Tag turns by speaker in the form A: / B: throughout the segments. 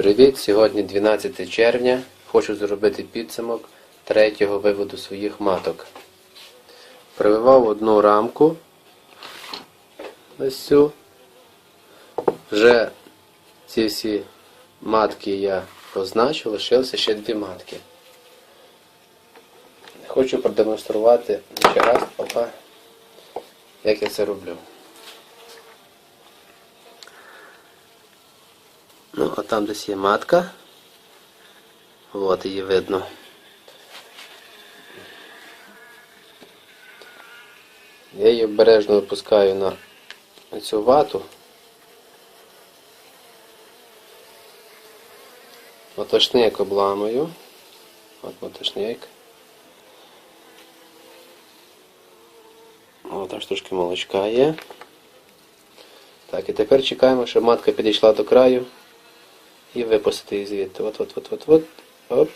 A: Привіт! Сьогодні 12 червня. Хочу зробити підсумок третього виводу своїх маток. Прививав одну рамку. Ось цю. Вже ці всі матки я позначив, лишилося ще дві матки. Хочу продемонструвати ще раз поки, як я це роблю. Ну, а там десь є матка. От її видно. Я її обережно опускаю на цю вату. Мотошник обламую. От мотошник. О, там трошки молочка є. Так, і тепер чекаємо, щоб матка підійшла до краю і випустити її звідти. От, от, от, от, от. Оп.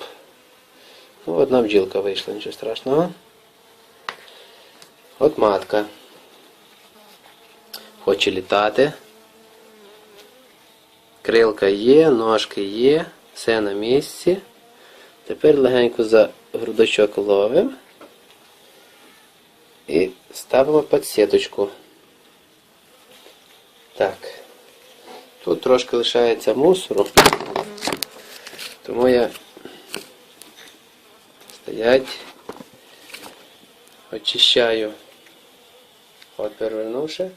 A: Ну, одна бджілка вийшла, нічого страшного. От матка. Хоче літати. Крилка є, ножки є, все на місці. Тепер легенько за грудочок ловимо і ставимо під сіточку. Так. Тут трошки лишається мусору, тому я стоять, очищаю, от перевернувши.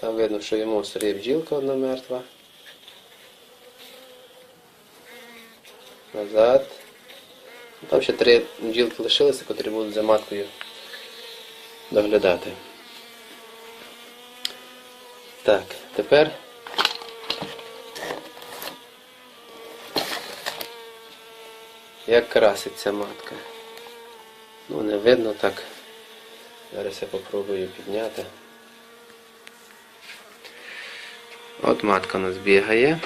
A: Там видно, що є мусор, є бджілка одна мертва. Назад. Там ще три бджілки лишилися, котрі будуть за маткою доглядати. Так, тепер як краситься матка. Ну, не видно так. Зараз я попробую підняти. От матка у нас бігає.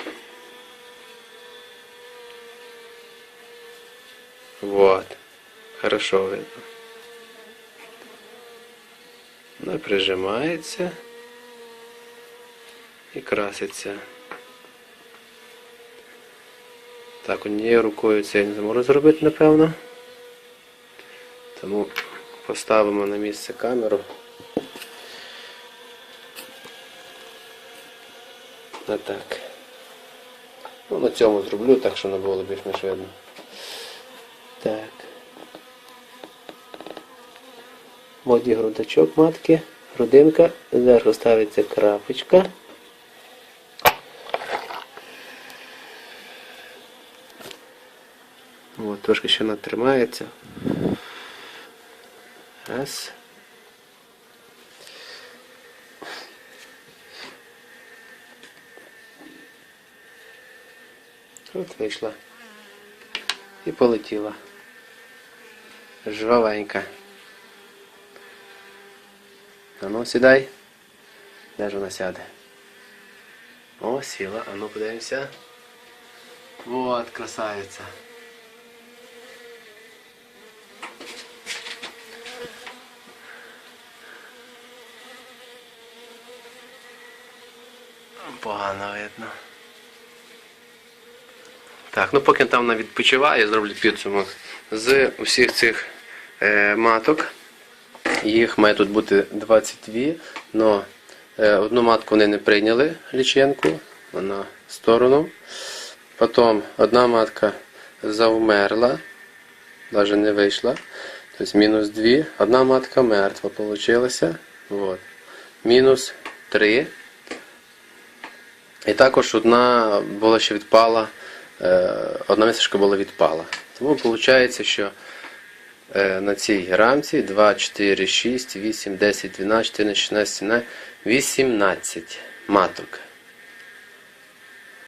A: Вот. Хорошо видно. Вона прижимається і краситься. Так, однією рукою це я не зможу зробити, напевно. Тому поставимо на місце камеру. На так. Ну, на цьому зроблю, так що не було більш-менш видно. Так. Моді грудачок матки, грудинка, зверху ставиться крапочка. От, трошки ще натримається. Раз. От вийшла. І полетіла. Жвавенька. А ну сідай. Де ж вона сяде? О, сіла, а ну подивимося. Вот, красавиця. Погано видно. Так, ну поки там вона відпочиває, зроблю підсумок. З усіх цих е, маток, їх має тут бути 22, але е, одну матку вони не прийняли ліченку, вона в сторону. Потім одна матка завмерла, навіть не вийшла. Тобто мінус 2. Одна матка мертва вийшла. Мінус 3. І також одна була ще відпала, е, одна мисочка була відпала. Тому виходить, що е, на цій рамці 2, 4, 6, 8, 10, 12, 14, 16, 17, 18 маток.